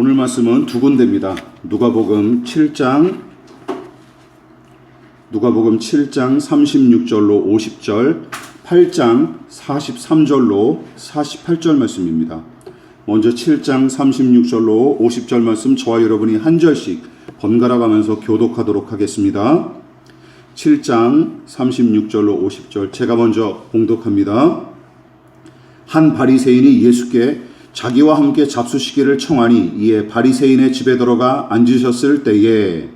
오늘 말씀은 두 군데입니다. 누가복음 7장 누가복음 7장 36절로 50절, 8장 43절로 48절 말씀입니다. 먼저 7장 36절로 50절 말씀 저와 여러분이 한 절씩 번갈아 가면서 교독하도록 하겠습니다. 7장 36절로 50절 제가 먼저 봉독합니다. 한 바리새인이 예수께 자기와 함께 잡수시기를 청하니 이에 바리새인의 집에 들어가 앉으셨을 때에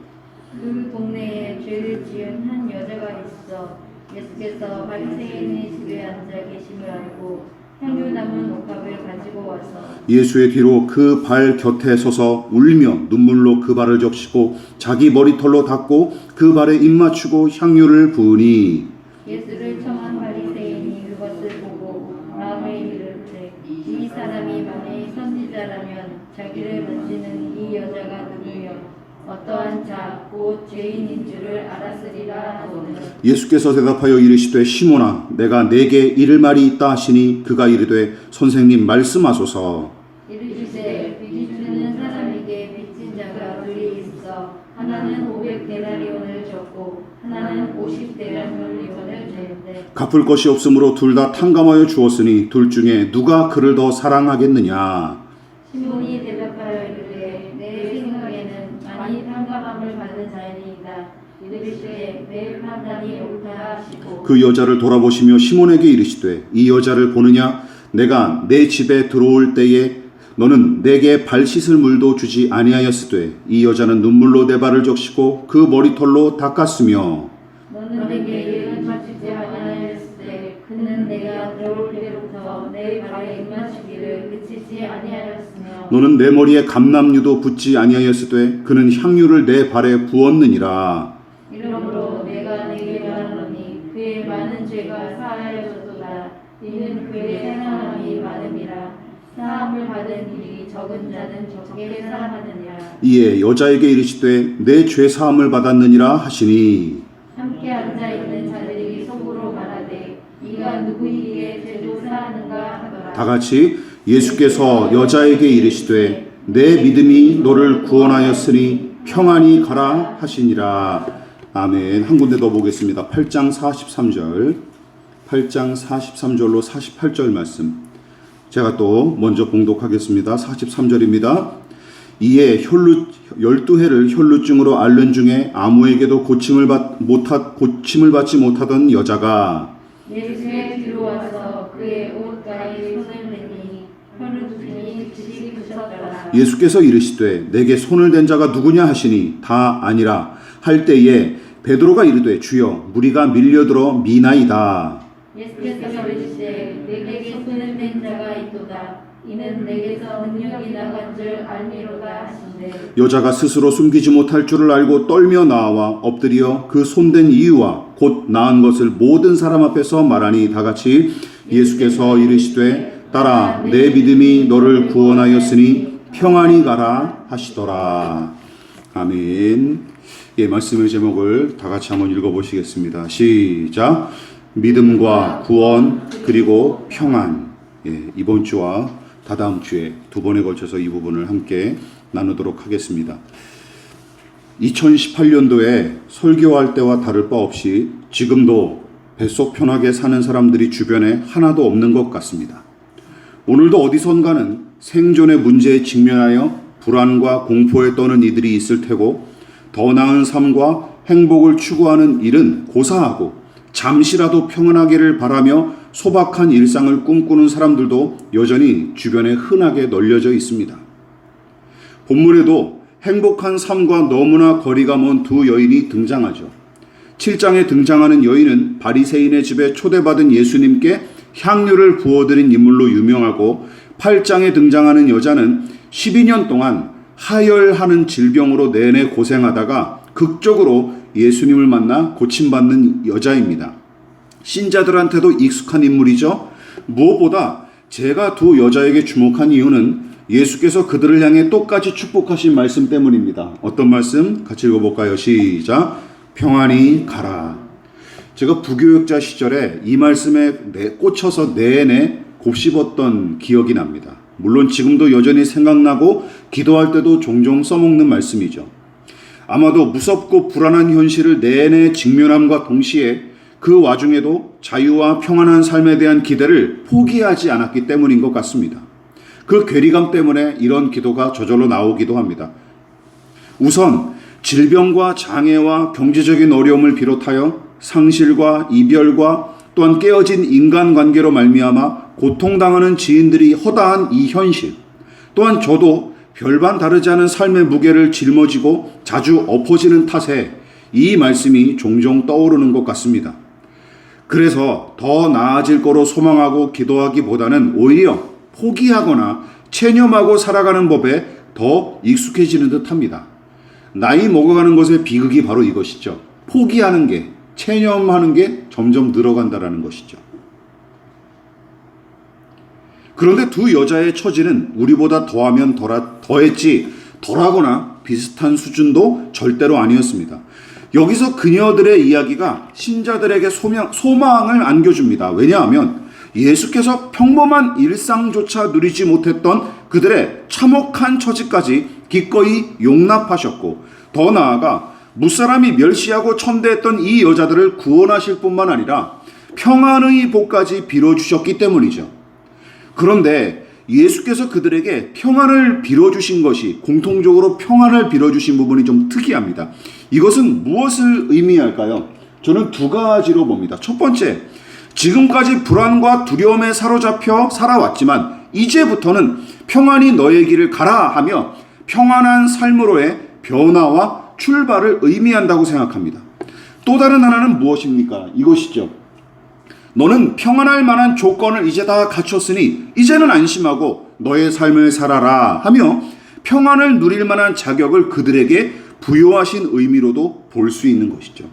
그 동네에 죄를 지은 한 여자가 있어 예수께서 바리새인의 집에 앉아 계심을 알고 향유 담은 옥합을 가지고 와서 예수의 뒤로 그 발 곁에 서서 울며 눈물로 그 발을 적시고 자기 머리털로 닦고 그 발에 입 맞추고 향유를 부으니 예수를 청한 바리새인이 그것을 보고 마음에 이르되 이 사람이 만일 선지자라면 자기를 만지는 이 여자가 누구며 어떠한 자 곧 죄인인 줄을 알았으리라 하거늘 예수께서 대답하여 이르시되 시몬아 내가 내게 이를 말이 있다 하시니 그가 이르되 선생님 말씀하소서 갚을 것이 없으므로 둘 다 탕감하여 주었으니 둘 중에 누가 그를 더 사랑하겠느냐? 시몬이 대답하여 이르되 내 생각에는 많이 탕감함을 받은 자이니이다. 이르시되 내 판단이 옳다 하시고 그 여자를 돌아보시며 시몬에게 이르시되 이 여자를 보느냐? 내가 내 집에 들어올 때에 너는 내게 발 씻을 물도 주지 아니하였으되 이 여자는 눈물로 내 발을 적시고 그 머리털로 닦았으며 너는 내 머리에 감남류도 붓지 아니하였으되 그는 향유를 내 발에 부었느니라. 이러므로 내가 내게 말하노니 그의 많은 죄가 사하여졌도다. 이는 그의 사함이 많음이라. 사함을 받은 일이 적은 자는 적게 사함하느니라. 이에 여자에게 이르시되 내 죄 사함을 받았느니라 하시니. 함께 앉아 있는 자들이 속으로 말하되 이가 누구이기에 죄도 사하는가? 하더라. 다 같이 예수께서 여자에게 이르시되 내 믿음이 너를 구원하였으니 평안히 가라 하시니라. 아멘. 한 군데 더 보겠습니다. 8장 43절. 8장 43절로 48절 말씀. 제가 또 먼저 봉독하겠습니다. 43절입니다. 이에 혈루 열두 해를 혈루증으로 앓는 중에 아무에게도 고침을 받 못하 고침을 받지 못하던 여자가 예수의 뒤로 와서 그의 옷가에 손을 대니 혈루증이 즉시 부셨더라 예수께서 이르시되 내게 손을 댄 자가 누구냐 하시니 다 아니라 할 때에 베드로가 이르되 주여 무리가 밀려들어 미나이다. 예수께서 이르시되 내게 손을 댄 자가 있도다. 이는 내게서 능력이 나간 줄 알미로다 하신대. 여자가 스스로 숨기지 못할 줄을 알고 떨며 나와 엎드려 그 손댄 이유와 곧 나은 것을 모든 사람 앞에서 말하니 다 같이 예수께서 이르시되 따라 내 믿음이 너를 구원하였으니 평안히 가라 하시더라. 아멘. 예 말씀의 제목을 다 같이 한번 읽어보시겠습니다. 시작. 믿음과 구원 그리고 평안. 예, 이번 주와 다다음 주에 두 번에 걸쳐서 이 부분을 함께 나누도록 하겠습니다. 2018년도에 설교할 때와 다를 바 없이 지금도 뱃속 편하게 사는 사람들이 주변에 하나도 없는 것 같습니다. 오늘도 어디선가는 생존의 문제에 직면하여 불안과 공포에 떠는 이들이 있을 테고 더 나은 삶과 행복을 추구하는 일은 고사하고 잠시라도 평안하기를 바라며 소박한 일상을 꿈꾸는 사람들도 여전히 주변에 흔하게 널려져 있습니다. 본문에도 행복한 삶과 너무나 거리가 먼 두 여인이 등장하죠. 7장에 등장하는 여인은 바리새인의 집에 초대받은 예수님께 향유를 부어드린 인물로 유명하고 8장에 등장하는 여자는 12년 동안 하열하는 질병으로 내내 고생하다가 극적으로 예수님을 만나 고침받는 여자입니다. 신자들한테도 익숙한 인물이죠. 무엇보다 제가 두 여자에게 주목한 이유는 예수께서 그들을 향해 똑같이 축복하신 말씀 때문입니다. 어떤 말씀? 같이 읽어볼까요? 시작. 평안히 가라. 제가 부교육자 시절에 이 말씀에 내- 꽂혀서 내내 곱씹었던 기억이 납니다. 물론 지금도 여전히 생각나고 기도할 때도 종종 써먹는 말씀이죠. 아마도 무섭고 불안한 현실을 내내 직면함과 동시에 그 와중에도 자유와 평안한 삶에 대한 기대를 포기하지 않았기 때문인 것 같습니다. 그 괴리감 때문에 이런 기도가 저절로 나오기도 합니다. 우선 질병과 장애와 경제적인 어려움을 비롯하여 상실과 이별과 또한 깨어진 인간관계로 말미암아 고통당하는 지인들이 허다한 이 현실 또한 저도 별반 다르지 않은 삶의 무게를 짊어지고 자주 엎어지는 탓에 이 말씀이 종종 떠오르는 것 같습니다. 그래서 더 나아질 거로 소망하고 기도하기보다는 오히려 포기하거나 체념하고 살아가는 법에 더 익숙해지는 듯 합니다. 나이 먹어가는 것의 비극이 바로 이것이죠. 포기하는 게, 체념하는 게 점점 늘어간다라는 것이죠. 그런데 두 여자의 처지는 우리보다 더하면 덜하, 더했지 덜하거나 비슷한 수준도 절대로 아니었습니다. 여기서 그녀들의 이야기가 신자들에게 소명, 소망을 안겨줍니다. 왜냐하면 예수께서 평범한 일상조차 누리지 못했던 그들의 참혹한 처지까지 기꺼이 용납하셨고 더 나아가 무사람이 멸시하고 천대했던 이 여자들을 구원하실 뿐만 아니라 평안의 복까지 빌어주셨기 때문이죠. 그런데 예수께서 그들에게 평안을 빌어주신 것이 공통적으로 평안을 빌어주신 부분이 좀 특이합니다. 이것은 무엇을 의미할까요? 저는 두 가지로 봅니다. 첫 번째, 지금까지 불안과 두려움에 사로잡혀 살아왔지만 이제부터는 평안이 너의 길을 가라 하며 평안한 삶으로의 변화와 출발을 의미한다고 생각합니다. 또 다른 하나는 무엇입니까? 이것이죠. 너는 평안할 만한 조건을 이제 다 갖췄으니 이제는 안심하고 너의 삶을 살아라 하며 평안을 누릴 만한 자격을 그들에게 부여하신 의미로도 볼 수 있는 것이죠.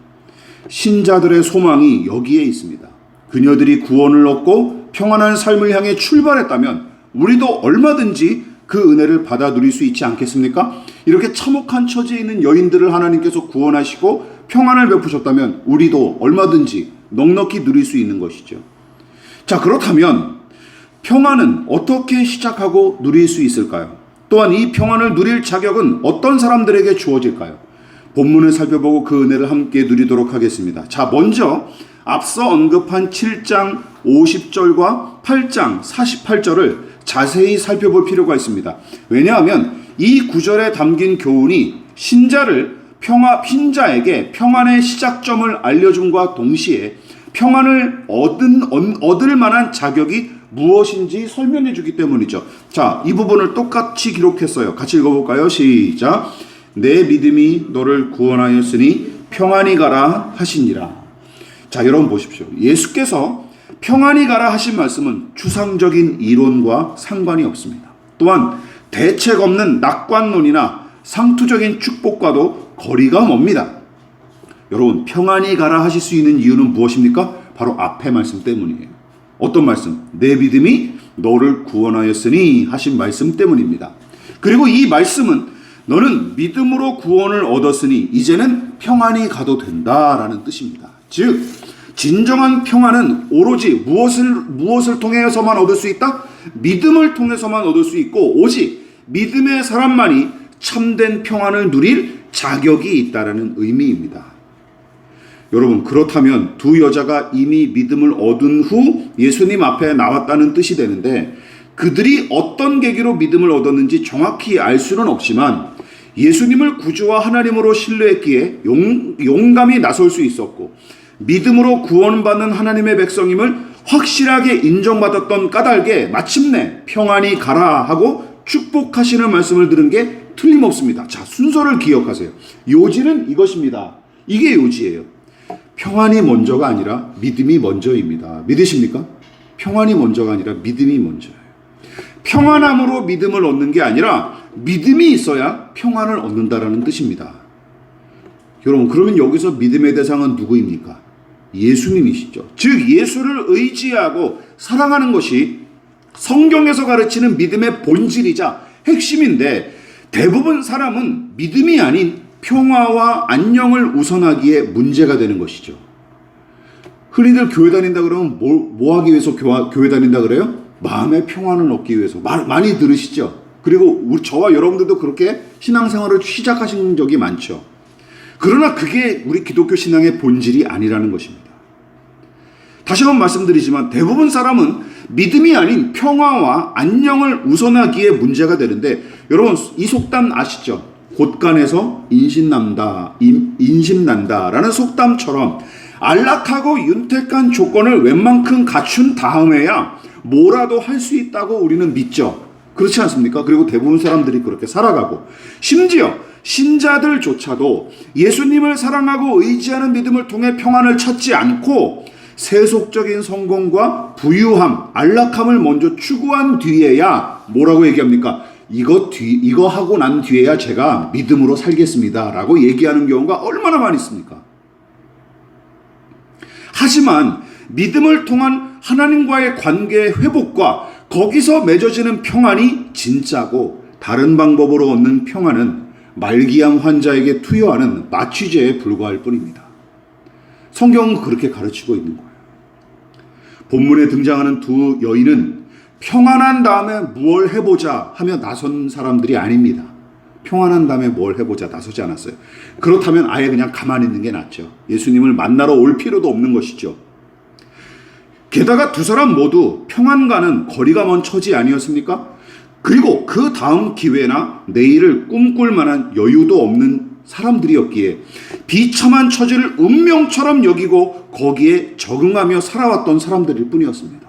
신자들의 소망이 여기에 있습니다. 그녀들이 구원을 얻고 평안한 삶을 향해 출발했다면 우리도 얼마든지 그 은혜를 받아 누릴 수 있지 않겠습니까? 이렇게 참혹한 처지에 있는 여인들을 하나님께서 구원하시고 평안을 베푸셨다면 우리도 얼마든지 넉넉히 누릴 수 있는 것이죠. 자, 그렇다면 평안은 어떻게 시작하고 누릴 수 있을까요? 또한 이 평안을 누릴 자격은 어떤 사람들에게 주어질까요? 본문을 살펴보고 그 은혜를 함께 누리도록 하겠습니다. 자, 먼저 앞서 언급한 7장 50절과 8장 48절을 자세히 살펴볼 필요가 있습니다. 왜냐하면 이 구절에 담긴 교훈이 신자를 평화 흰자에게 평안의 시작점을 알려줌과 동시에 평안을 얻은 얻을 만한 자격이 무엇인지 설명해 주기 때문이죠. 자, 이 부분을 똑같이 기록했어요. 같이 읽어볼까요? 시작. 내 믿음이 너를 구원하였으니 평안히 가라 하시니라. 자, 여러분 보십시오. 예수께서 평안히 가라 하신 말씀은 추상적인 이론과 상관이 없습니다. 또한 대책 없는 낙관론이나 상투적인 축복과도 거리가 멉니다. 여러분, 평안히 가라 하실 수 있는 이유는 무엇입니까? 바로 앞의 말씀 때문이에요. 어떤 말씀? 내 믿음이 너를 구원하였으니 하신 말씀 때문입니다. 그리고 이 말씀은 너는 믿음으로 구원을 얻었으니 이제는 평안히 가도 된다라는 뜻입니다. 즉, 진정한 평안은 오로지 무엇을 무엇을 통해서만 얻을 수 있다? 믿음을 통해서만 얻을 수 있고 오직 믿음의 사람만이 참된 평안을 누릴 자격이 있다라는 의미입니다. 여러분 그렇다면 두 여자가 이미 믿음을 얻은 후 예수님 앞에 나왔다는 뜻이 되는데 그들이 어떤 계기로 믿음을 얻었는지 정확히 알 수는 없지만 예수님을 구주와 하나님으로 신뢰했기에 용, 용감히 나설 수 있었고 믿음으로 구원받는 하나님의 백성임을 확실하게 인정받았던 까닭에 마침내 평안히 가라 하고 축복하시는 말씀을 들은 게 틀림없습니다. 자, 순서를 기억하세요. 요지는 이것입니다. 이게 요지예요. 평안이 먼저가 아니라 믿음이 먼저입니다. 믿으십니까? 평안이 먼저가 아니라 믿음이 먼저예요. 평안함으로 믿음을 얻는 게 아니라 믿음이 있어야 평안을 얻는다라는 뜻입니다. 여러분, 그러면 여기서 믿음의 대상은 누구입니까? 예수님이시죠. 즉, 예수를 의지하고 사랑하는 것이 성경에서 가르치는 믿음의 본질이자 핵심인데 대부분 사람은 믿음이 아닌 평화와 안녕을 우선하기에 문제가 되는 것이죠. 흔히들 교회 다닌다 그러면 뭐, 뭐 하기 위해서 교회, 교회 다닌다 그래요? 마음의 평안을 얻기 위해서 마- 많이 들으시죠? 그리고 우리 저와 여러분들도 그렇게 신앙생활을 시작하신 적이 많죠. 그러나 그게 우리 기독교 신앙의 본질이 아니라는 것입니다. 다시 한번 말씀드리지만 대부분 사람은 믿음이 아닌 평화와 안녕을 우선하기에 문제가 되는데 여러분 이 속담 아시죠? 곳간에서 인신난다, 인- 인심난다라는 속담처럼 안락하고 윤택한 조건을 웬만큼 갖춘 다음에야 뭐라도 할 수 있다고 우리는 믿죠. 그렇지 않습니까? 그리고 대부분 사람들이 그렇게 살아가고 심지어 신자들조차도 예수님을 사랑하고 의지하는 믿음을 통해 평안을 찾지 않고 세속적인 성공과 부유함, 안락함을 먼저 추구한 뒤에야 뭐라고 얘기합니까? 이거 뒤 이거 하고 난 뒤에야 제가 믿음으로 살겠습니다 라고 얘기하는 경우가 얼마나 많이 있습니까? 하지만 믿음을 통한 하나님과의 관계의 회복과 거기서 맺어지는 평안이 진짜고 다른 방법으로 얻는 평안은 말기암 환자에게 투여하는 마취제에 불과할 뿐입니다. 성경은 그렇게 가르치고 있는 거예요. 본문에 등장하는 두 여인은 평안한 다음에 뭘 해보자 하며 나선 사람들이 아닙니다. 평안한 다음에 뭘 해보자 나서지 않았어요. 그렇다면 아예 그냥 가만히 있는 게 낫죠. 예수님을 만나러 올 필요도 없는 것이죠. 게다가 두 사람 모두 평안과는 거리가 먼 처지 아니었습니까? 그리고 그 다음 기회나 내일을 꿈꿀 만한 여유도 없는 사람들이었기에 비참한 처지를 운명처럼 여기고 거기에 적응하며 살아왔던 사람들일 뿐이었습니다.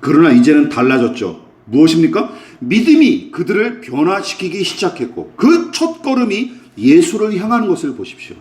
그러나 이제는 달라졌죠. 무엇입니까? 믿음이 그들을 변화시키기 시작했고 그 첫 걸음이 예수를 향하는 것을 보십시오.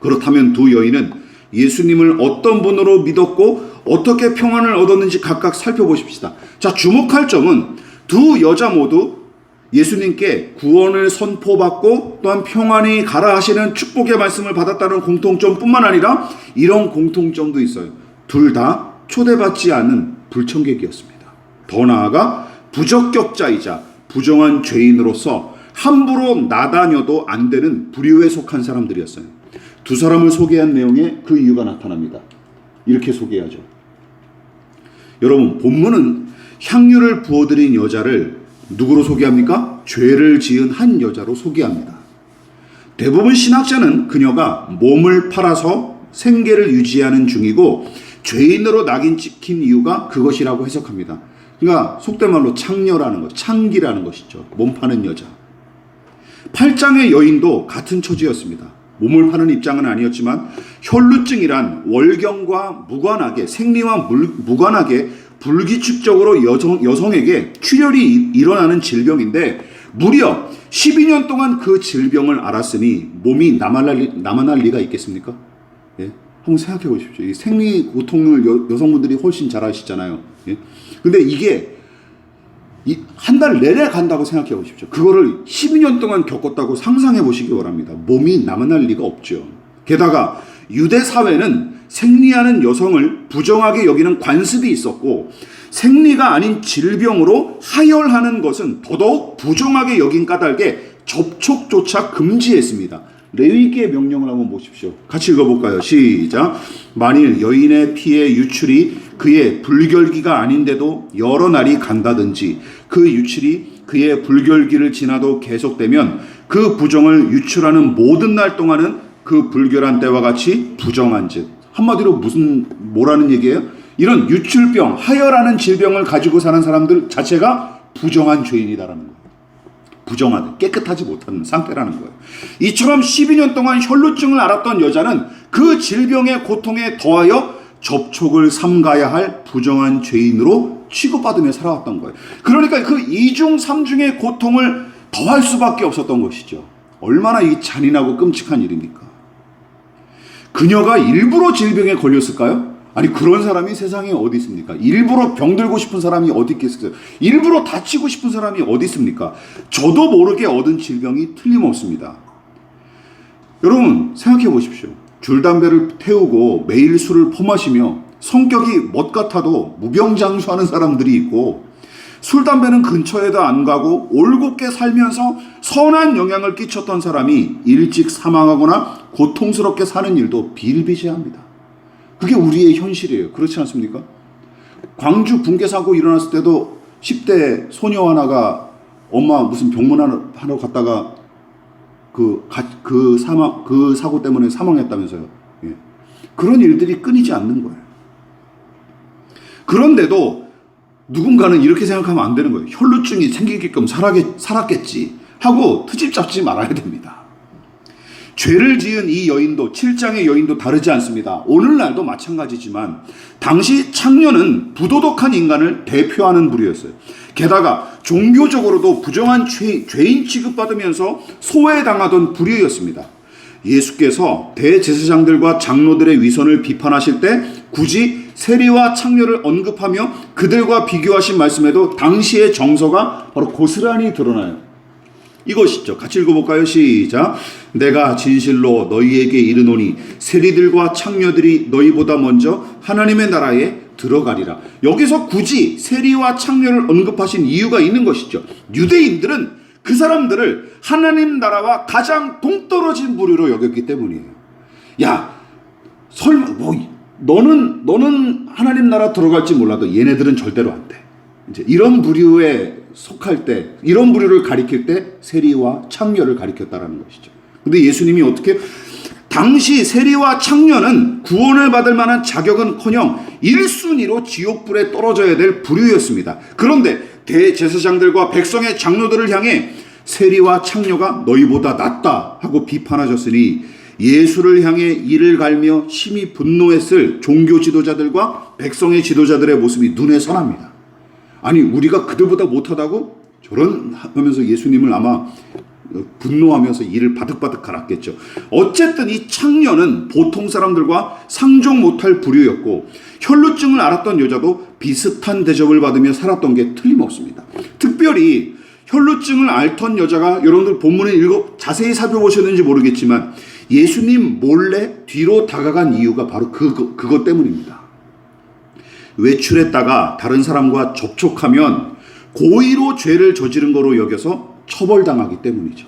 그렇다면 두 여인은 예수님을 어떤 분으로 믿었고 어떻게 평안을 얻었는지 각각 살펴보십시다. 자, 주목할 점은 두 여자 모두 예수님께 구원을 선포받고 또한 평안이 가라 하시는 축복의 말씀을 받았다는 공통점뿐만 아니라 이런 공통점도 있어요. 둘 다 초대받지 않은 불청객이었습니다. 더 나아가 부적격자이자 부정한 죄인으로서 함부로 나다녀도 안 되는 부류에 속한 사람들이었어요. 두 사람을 소개한 내용에 그 이유가 나타납니다. 이렇게 소개하죠. 여러분, 본문은 향유를 부어드린 여자를 누구로 소개합니까? 죄를 지은 한 여자로 소개합니다. 대부분 신학자는 그녀가 몸을 팔아서 생계를 유지하는 중이고 죄인으로 낙인 찍힌 이유가 그것이라고 해석합니다. 그러니까 속된 말로 창녀라는 것, 창기라는 것이죠. 몸 파는 여자. 팔장의 여인도 같은 처지였습니다. 몸을 파는 입장은 아니었지만 혈루증이란 월경과 무관하게 생리와 물, 무관하게 불규칙적으로 여성, 여성에게 출혈이 이- 일어나는 질병인데 무려 12년 동안 그 질병을 알았으니 몸이 남아날, 리- 남아날 리가 있겠습니까? 예? 한번 생각해 보십시오. 이 생리 고통을 여, 여성분들이 훨씬 잘 아시잖아요. 예? 근데 이게 한 달 내내 간다고 생각해 보십시오. 그거를 12년 동안 겪었다고 상상해 보시기 바랍니다. 몸이 남아날 리가 없죠. 게다가 유대 사회는 생리하는 여성을 부정하게 여기는 관습이 있었고 생리가 아닌 질병으로 하혈하는 것은 더더욱 부정하게 여긴 까닭에 접촉조차 금지했습니다. 레위기의 명령을 한번 보십시오. 같이 읽어볼까요? 시작. 만일 여인의 피의 유출이 그의 불결기가 아닌데도 여러 날이 간다든지 그 유출이 그의 불결기를 지나도 계속되면 그 부정을 유출하는 모든 날 동안은 그 불결한 때와 같이 부정한 즉 한마디로 무슨 뭐라는 얘기예요? 이런 유출병, 하혈하는 질병을 가지고 사는 사람들 자체가 부정한 죄인이다라는 거예요. 부정하다, 깨끗하지 못한 상태라는 거예요. 이처럼 12년 동안 혈루증을 앓았던 여자는 그 질병의 고통에 더하여 접촉을 삼가야 할 부정한 죄인으로 취급받으며 살아왔던 거예요. 그러니까 그 이중 삼중의 고통을 더할 수밖에 없었던 것이죠. 얼마나 이 잔인하고 끔찍한 일입니까? 그녀가 일부러 질병에 걸렸을까요? 아니 그런 사람이 세상에 어디 있습니까? 일부러 병들고 싶은 사람이 어디 있겠어요? 일부러 다치고 싶은 사람이 어디 있습니까? 저도 모르게 얻은 질병이 틀림없습니다. 여러분 생각해 보십시오. 줄담배를 태우고 매일 술을 퍼마시며 성격이 멋 같아도 무병장수하는 사람들이 있고 술 담배는 근처에도 안 가고 올곧게 살면서 선한 영향을 끼쳤던 사람이 일찍 사망하거나 고통스럽게 사는 일도 비일비재합니다. 그게 우리의 현실이에요. 그렇지 않습니까? 광주 붕괴 사고 일어났을 때도 10대 소녀 하나가 엄마 무슨 병문 하러, 하러 갔다가 그, 가, 그 사망, 그 사고 때문에 사망했다면서요. 예. 그런 일들이 끊이지 않는 거예요. 그런데도 누군가는 이렇게 생각하면 안 되는 거예요. 혈루증이 생기게끔 살았겠, 살았겠지 하고 트집 잡지 말아야 됩니다. 죄를 지은 이 여인도 7장의 여인도 다르지 않습니다. 오늘날도 마찬가지지만 당시 창녀는 부도덕한 인간을 대표하는 부류였어요. 게다가 종교적으로도 부정한 죄, 죄인 취급받으면서 소외당하던 부류였습니다. 예수께서 대제사장들과 장로들의 위선을 비판하실 때 굳이 세리와 창녀를 언급하며 그들과 비교하신 말씀에도 당시의 정서가 바로 고스란히 드러나요. 이것이죠. 같이 읽어볼까요? 시작. 내가 진실로 너희에게 이르노니 세리들과 창녀들이 너희보다 먼저 하나님의 나라에 들어가리라. 여기서 굳이 세리와 창녀를 언급하신 이유가 있는 것이죠. 유대인들은 그 사람들을 하나님 나라와 가장 동떨어진 부류로 여겼기 때문이에요. 야, 설마 뭐 너는 너는 하나님 나라 들어갈지 몰라도 얘네들은 절대로 안 돼. 이제 이런 부류에 속할 때 이런 부류를 가리킬 때 세리와 창녀를 가리켰다라는 것이죠. 근데 예수님이 어떻게 당시 세리와 창녀는 구원을 받을 만한 자격은커녕 1순위로 지옥불에 떨어져야 될 부류였습니다. 그런데 대제사장들과 백성의 장로들을 향해 세리와 창녀가 너희보다 낫다 하고 비판하셨으니 예수를 향해 이를 갈며 심히 분노했을 종교 지도자들과 백성의 지도자들의 모습이 눈에 선합니다. 아니 우리가 그들보다 못하다고 저런 하면서 예수님을 아마 분노하면서 이를 바득바득 갈았겠죠. 어쨌든 이 창녀는 보통 사람들과 상종 못할 부류였고 혈루증을 앓았던 여자도 비슷한 대접을 받으며 살았던 게 틀림없습니다. 특별히 혈루증을 앓던 여자가 여러분들 본문을 읽어 자세히 살펴보셨는지 모르겠지만 예수님 몰래 뒤로 다가간 이유가 바로 그, 그것 때문입니다. 외출했다가 다른 사람과 접촉하면 고의로 죄를 저지른 거로 여겨서 처벌당하기 때문이죠.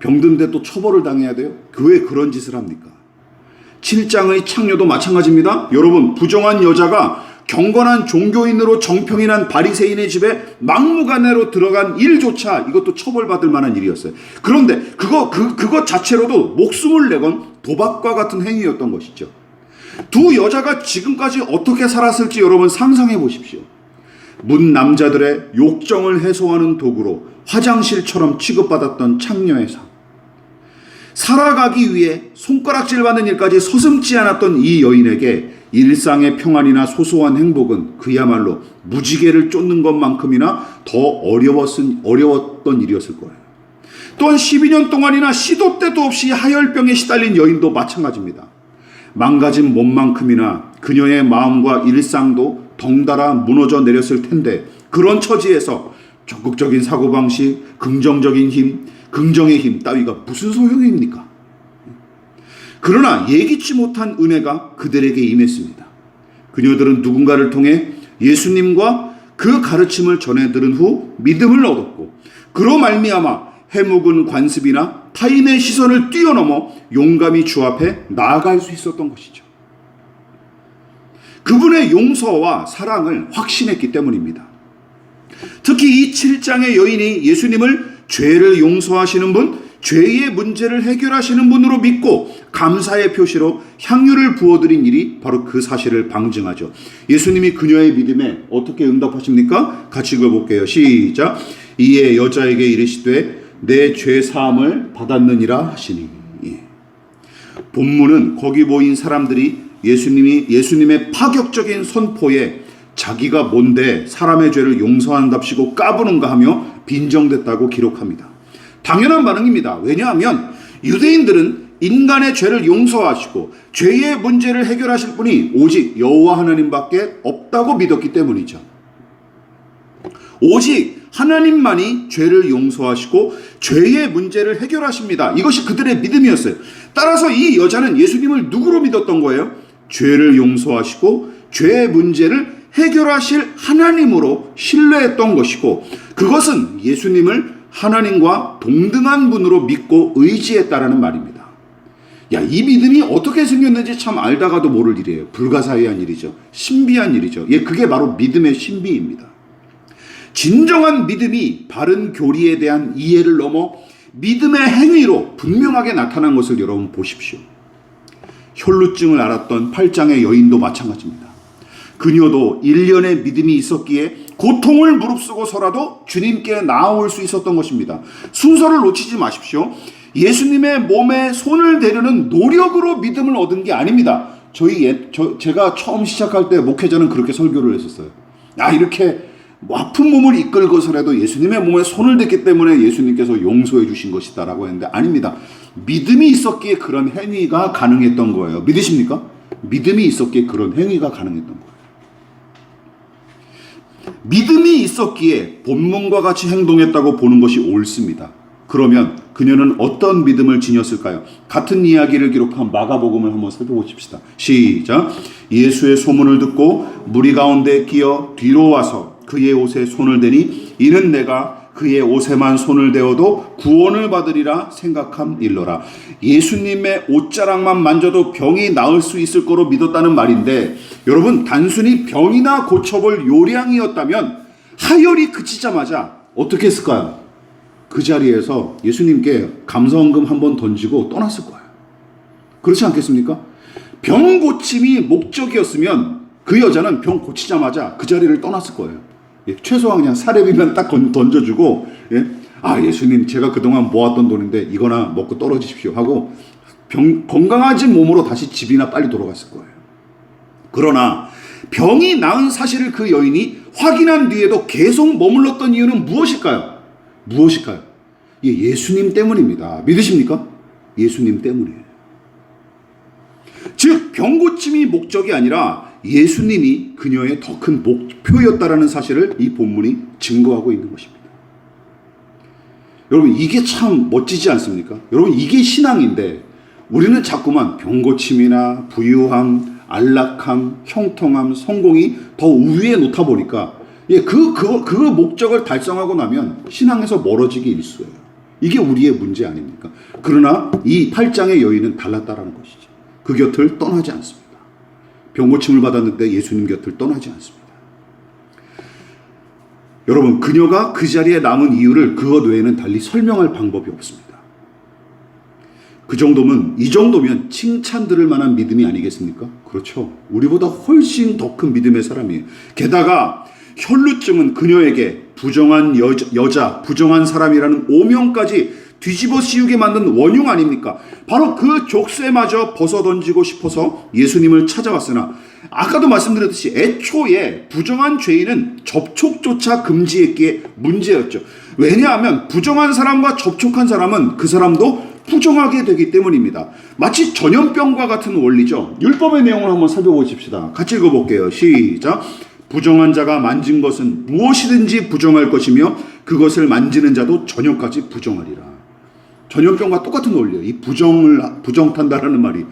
병든데 또 처벌을 당해야 돼요? 그왜 그런 짓을 합니까? 7장의 창녀도 마찬가지입니다. 여러분, 부정한 여자가 경건한 종교인으로 정평이 난 바리새인의 집에 막무가내로 들어간 일조차 이것도 처벌받을 만한 일이었어요. 그런데 그거 그 그것 자체로도 목숨을 내건 도박과 같은 행위였던 것이죠. 두 여자가 지금까지 어떻게 살았을지 여러분 상상해 보십시오. 문 남자들의 욕정을 해소하는 도구로 화장실처럼 취급받았던 창녀의 삶. 살아가기 위해 손가락질 받는 일까지 서슴지 않았던 이 여인에게 일상의 평안이나 소소한 행복은 그야말로 무지개를 쫓는 것만큼이나 더 어려웠은, 어려웠던 일이었을 거예요. 또한 12년 동안이나 시도 때도 없이 하열병에 시달린 여인도 마찬가지입니다. 망가진 몸만큼이나 그녀의 마음과 일상도 덩달아 무너져 내렸을 텐데 그런 처지에서 적극적인 사고방식, 긍정적인 힘, 긍정의 힘 따위가 무슨 소용입니까? 그러나 예기치 못한 은혜가 그들에게 임했습니다. 그녀들은 누군가를 통해 예수님과 그 가르침을 전해 들은 후 믿음을 얻었고 그로 말미암아 해묵은 관습이나 타인의 시선을 뛰어넘어 용감히 주 앞에 나아갈 수 있었던 것이죠. 그분의 용서와 사랑을 확신했기 때문입니다. 특히 이 7장의 여인이 예수님을 죄를 용서하시는 분, 죄의 문제를 해결하시는 분으로 믿고 감사의 표시로 향유를 부어드린 일이 바로 그 사실을 방증하죠. 예수님이 그녀의 믿음에 어떻게 응답하십니까? 같이 읽어볼게요. 시작. 이에 여자에게 이르시되 내 죄 사함을 받았느니라 하시니. 예. 본문은 거기 모인 사람들이 예수님이 예수님의 파격적인 선포에 자기가 뭔데 사람의 죄를 용서한답시고 까부는가 하며 빈정댔다고 기록합니다. 당연한 반응입니다. 왜냐하면 유대인들은 인간의 죄를 용서하시고 죄의 문제를 해결하실 분이 오직 여호와 하나님밖에 없다고 믿었기 때문이죠. 오직 하나님만이 죄를 용서하시고 죄의 문제를 해결하십니다. 이것이 그들의 믿음이었어요. 따라서 이 여자는 예수님을 누구로 믿었던 거예요? 죄를 용서하시고 죄의 문제를 해결하실 하나님으로 신뢰했던 것이고 그것은 예수님을 하나님과 동등한 분으로 믿고 의지했다라는 말입니다. 야, 이 믿음이 어떻게 생겼는지 참 알다가도 모를 일이에요. 불가사의한 일이죠. 신비한 일이죠. 예, 그게 바로 믿음의 신비입니다. 진정한 믿음이 바른 교리에 대한 이해를 넘어 믿음의 행위로 분명하게 나타난 것을 여러분 보십시오. 혈루증을 앓았던 팔장의 여인도 마찬가지입니다. 그녀도 일련의 믿음이 있었기에 고통을 무릅쓰고서라도 주님께 나아올 수 있었던 것입니다. 순서를 놓치지 마십시오. 예수님의 몸에 손을 대려는 노력으로 믿음을 얻은 게 아닙니다. 저희 예, 저, 제가 처음 시작할 때 목회자는 그렇게 설교를 했었어요. 아 이렇게 뭐 아픈 몸을 이끌고서라도 예수님의 몸에 손을 댔기 때문에 예수님께서 용서해 주신 것이다라고 했는데 아닙니다. 믿음이 있었기에 그런 행위가 가능했던 거예요. 믿으십니까? 믿음이 있었기에 그런 행위가 가능했던 거예요. 믿음이 있었기에 본문과 같이 행동했다고 보는 것이 옳습니다. 그러면 그녀는 어떤 믿음을 지녔을까요? 같은 이야기를 기록한 마가복음을 한번 살펴보십시다. 시작. 예수의 소문을 듣고 무리 가운데 끼어 뒤로 와서 그의 옷에 손을 대니 이는 내가 그의 옷에만 손을 대어도 구원을 받으리라 생각함 일러라. 예수님의 옷자락만 만져도 병이 나을 수 있을 거로 믿었다는 말인데 여러분 단순히 병이나 고쳐볼 요량이었다면 하열이 그치자마자 어떻게 했을까요? 그 자리에서 예수님께 감사원금 한 번 던지고 떠났을 거예요. 그렇지 않겠습니까? 병 고침이 목적이었으면 그 여자는 병 고치자마자 그 자리를 떠났을 거예요. 예, 최소한 그냥 사례비만 딱 건- 던져주고, 예? 아, 예수님, 제가 그동안 모았던 돈인데 이거나 먹고 떨어지십시오 하고 병, 건강해진 몸으로 다시 집이나 빨리 돌아갔을 거예요. 그러나 병이 나은 사실을 그 여인이 확인한 뒤에도 계속 머물렀던 이유는 무엇일까요? 무엇일까요? 예, 예수님 때문입니다. 믿으십니까? 예수님 때문이에요. 즉, 병고침이 목적이 아니라 예수님이 그녀의 더 큰 목표였다라는 사실을 이 본문이 증거하고 있는 것입니다. 여러분, 이게 참 멋지지 않습니까? 여러분, 이게 신앙인데 우리는 자꾸만 병고침이나 부유함, 안락함, 형통함, 성공이 더 우위에 놓다 보니까 예, 그, 그, 그 목적을 달성하고 나면 신앙에서 멀어지기 일쑤예요. 이게 우리의 문제 아닙니까? 그러나 이 팔장의 여인은 달랐다라는 것이죠. 그 곁을 떠나지 않습니다. 병고침을 받았는데 예수님 곁을 떠나지 않습니다. 여러분, 그녀가 그 자리에 남은 이유를 그것 외에는 달리 설명할 방법이 없습니다. 그 정도면, 이 정도면 칭찬 들을 만한 믿음이 아니겠습니까? 그렇죠. 우리보다 훨씬 더 큰 믿음의 사람이에요. 게다가 혈루증은 그녀에게 부정한 여, 여자, 부정한 사람이라는 오명까지 뒤집어 씌우게 만든 원흉 아닙니까? 바로 그 족쇄마저 벗어 던지고 싶어서 예수님을 찾아왔으나 아까도 말씀드렸듯이 애초에 부정한 죄인은 접촉조차 금지했기에 문제였죠. 왜냐하면 부정한 사람과 접촉한 사람은 그 사람도 부정하게 되기 때문입니다. 마치 전염병과 같은 원리죠. 율법의 내용을 한번 살펴보십시다. 같이 읽어볼게요. 시작. 부정한 자가 만진 것은 무엇이든지 부정할 것이며 그것을 만지는 자도 저녁까지 부정하리라. 전염병과 똑같은 원리예요. 이 부정을 부정탄다라는 말이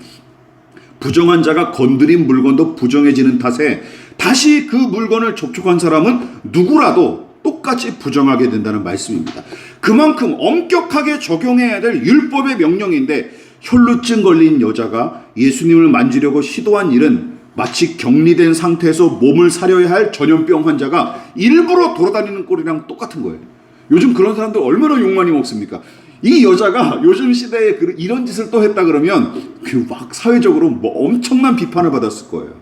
부정한 자가 건드린 물건도 부정해지는 탓에 다시 그 물건을 접촉한 사람은 누구라도 똑같이 부정하게 된다는 말씀입니다. 그만큼 엄격하게 적용해야 될 율법의 명령인데 혈루증 걸린 여자가 예수님을 만지려고 시도한 일은 마치 격리된 상태에서 몸을 사려야 할 전염병 환자가 일부러 돌아다니는 꼴이랑 똑같은 거예요. 요즘 그런 사람들 얼마나 욕 많이 먹습니까? 이 여자가 요즘 시대에 그- 이런 짓을 또 했다 그러면 그 막 사회적으로 뭐 엄청난 비판을 받았을 거예요.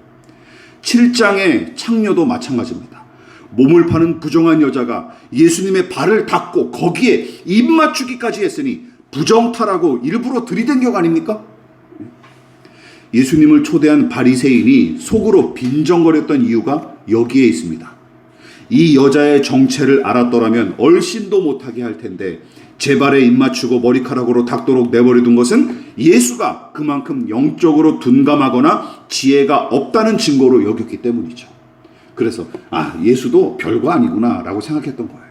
7장의 창녀도 마찬가지입니다. 몸을 파는 부정한 여자가 예수님의 발을 닦고 거기에 입 맞추기까지 했으니 부정타라고 일부러 들이댄 격 아닙니까? 예수님을 초대한 바리새인이 속으로 빈정거렸던 이유가 여기에 있습니다. 이 여자의 정체를 알았더라면 얼씬도 못하게 할 텐데 제 발에 입 맞추고 머리카락으로 닦도록 내버려둔 것은 예수가 그만큼 영적으로 둔감하거나 지혜가 없다는 증거로 여겼기 때문이죠. 그래서 아 예수도 별거 아니구나라고 생각했던 거예요.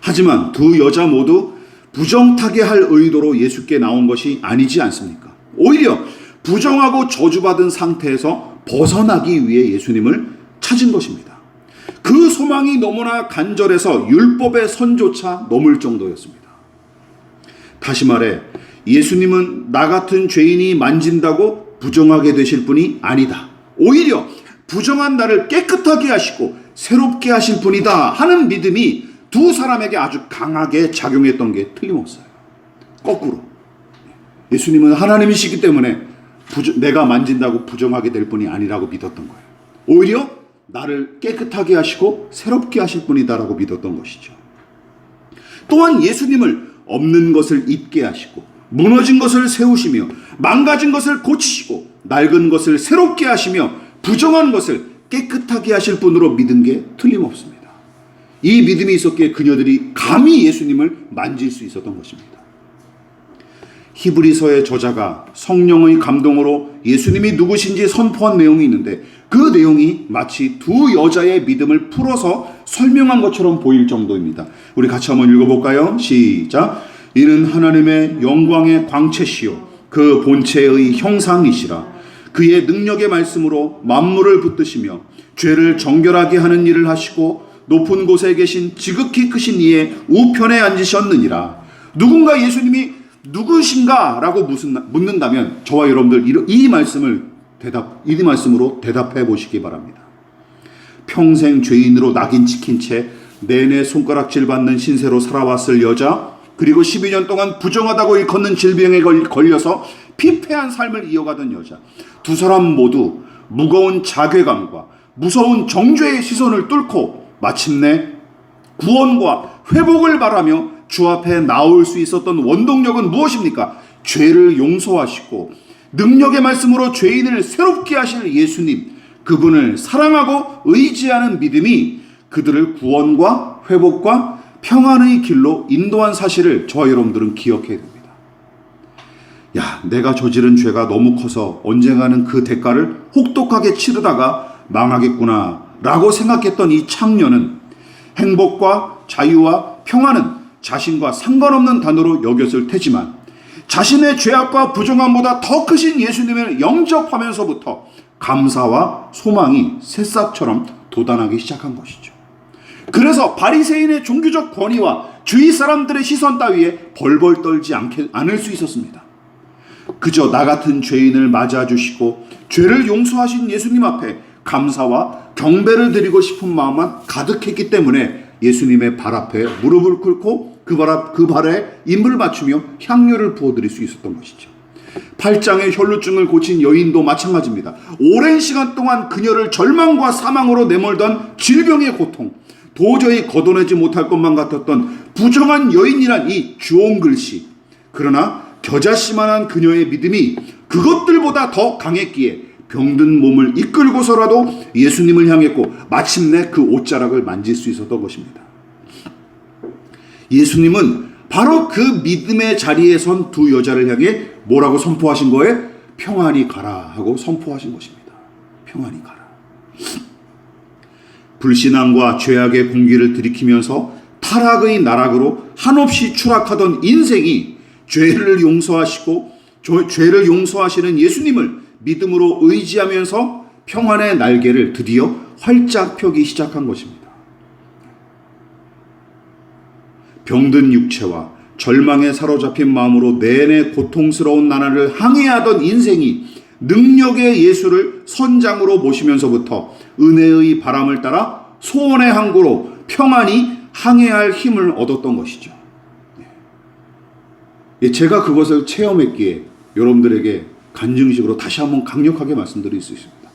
하지만 두 여자 모두 부정타게 할 의도로 예수께 나온 것이 아니지 않습니까? 오히려 부정하고 저주받은 상태에서 벗어나기 위해 예수님을 찾은 것입니다. 그 소망이 너무나 간절해서 율법의 선조차 넘을 정도였습니다. 다시 말해 예수님은 나 같은 죄인이 만진다고 부정하게 되실 분이 아니다. 오히려 부정한 나를 깨끗하게 하시고 새롭게 하실 분이다 하는 믿음이 두 사람에게 아주 강하게 작용했던 게 틀림없어요. 거꾸로. 예수님은 하나님이시기 때문에 부정- 내가 만진다고 부정하게 될 분이 아니라고 믿었던 거예요. 오히려 나를 깨끗하게 하시고 새롭게 하실 분이다라고 믿었던 것이죠. 또한 예수님을 없는 것을 있게 하시고 무너진 것을 세우시며 망가진 것을 고치시고 낡은 것을 새롭게 하시며 부정한 것을 깨끗하게 하실 분으로 믿은 게 틀림없습니다. 이 믿음이 있었기에 그녀들이 감히 예수님을 만질 수 있었던 것입니다. 히브리서의 저자가 성령의 감동으로 예수님이 누구신지 선포한 내용이 있는데 그 내용이 마치 두 여자의 믿음을 풀어서 설명한 것처럼 보일 정도입니다. 우리 같이 한번 읽어볼까요? 시작. 이는 하나님의 영광의 광채시요 그 본체의 형상이시라. 그의 능력의 말씀으로 만물을 붙드시며 죄를 정결하게 하는 일을 하시고 높은 곳에 계신 지극히 크신 이의 우편에 앉으셨느니라. 누군가 예수님이 누구신가? 라고 묻는다면 저와 여러분들 이- 이 말씀을 대답, 이 말씀으로 대답해 보시기 바랍니다. 평생 죄인으로 낙인 찍힌 채 내내 손가락질 받는 신세로 살아왔을 여자, 그리고 12년 동안 부정하다고 일컫는 질병에 걸- 걸려서 피폐한 삶을 이어가던 여자. 두 사람 모두 무거운 자괴감과 무서운 정죄의 시선을 뚫고 마침내 구원과 회복을 바라며 주 앞에 나올 수 있었던 원동력은 무엇입니까? 죄를 용서하시고 능력의 말씀으로 죄인을 새롭게 하실 예수님, 그분을 사랑하고 의지하는 믿음이 그들을 구원과 회복과 평안의 길로 인도한 사실을 저와 여러분들은 기억해야 됩니다. 야, 내가 저지른 죄가 너무 커서 언젠가는 그 대가를 혹독하게 치르다가 망하겠구나 라고 생각했던 이 창녀는 행복과 자유와 평안은 자신과 상관없는 단어로 여겼을 테지만 자신의 죄악과 부정함보다 더 크신 예수님을 영접하면서부터 감사와 소망이 새싹처럼 돋아나기 시작한 것이죠. 그래서 바리새인의 종교적 권위와 주위 사람들의 시선 따위에 벌벌 떨지 않게, 않을 수 있었습니다. 그저 나 같은 죄인을 맞아주시고 죄를 용서하신 예수님 앞에 감사와 경배를 드리고 싶은 마음만 가득했기 때문에 예수님의 발 앞에 무릎을 꿇고 그 발 앞, 그 발에 입을 맞추며 향료를 부어드릴 수 있었던 것이죠. 팔장의 혈루증을 고친 여인도 마찬가지입니다. 오랜 시간 동안 그녀를 절망과 사망으로 내몰던 질병의 고통, 도저히 걷어내지 못할 것만 같았던 부정한 여인이란 이 주홍 글씨. 그러나 겨자씨만한 그녀의 믿음이 그것들보다 더 강했기에 병든 몸을 이끌고서라도 예수님을 향했고 마침내 그 옷자락을 만질 수 있었던 것입니다. 예수님은 바로 그 믿음의 자리에 선 두 여자를 향해 뭐라고 선포하신 거예요? 평안히 가라 하고 선포하신 것입니다. 평안히 가라. 불신앙과 죄악의 공기를 들이키면서 타락의 나락으로 한없이 추락하던 인생이 죄를 용서하시고 조- 죄를 용서하시는 예수님을 믿음으로 의지하면서 평안의 날개를 드디어 활짝 펴기 시작한 것입니다. 병든 육체와 절망에 사로잡힌 마음으로 내내 고통스러운 나날을 항해하던 인생이 능력의 예수를 선장으로 모시면서부터 은혜의 바람을 따라 소원의 항구로 평안히 항해할 힘을 얻었던 것이죠. 예, 제가 그것을 체험했기에 여러분들에게 간증식으로 다시 한번 강력하게 말씀드릴 수 있습니다.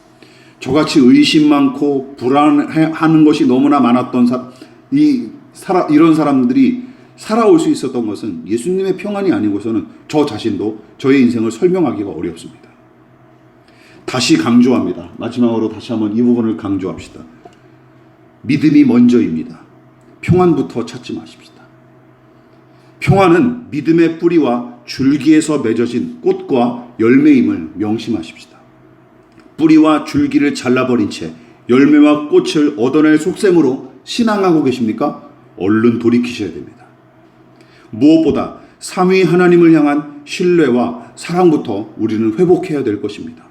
저같이 의심 많고 불안해하는 것이 너무나 많았던 사, 이 살아, 이런 사람들이 살아올 수 있었던 것은 예수님의 평안이 아니고서는 저 자신도 저의 인생을 설명하기가 어렵습니다. 다시 강조합니다. 마지막으로 다시 한번 이 부분을 강조합시다. 믿음이 먼저입니다. 평안부터 찾지 마십시다. 평안은 믿음의 뿌리와 줄기에서 맺어진 꽃과 열매임을 명심하십시다. 뿌리와 줄기를 잘라버린 채 열매와 꽃을 얻어낼 속셈으로 신앙하고 계십니까? 얼른 돌이키셔야 됩니다. 무엇보다 삼위 하나님을 향한 신뢰와 사랑부터 우리는 회복해야 될 것입니다.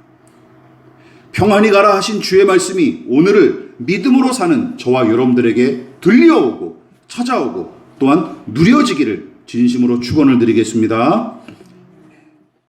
평안히 가라 하신 주의 말씀이 오늘을 믿음으로 사는 저와 여러분들에게 들려오고 찾아오고 또한 누려지기를 진심으로 축원을 드리겠습니다.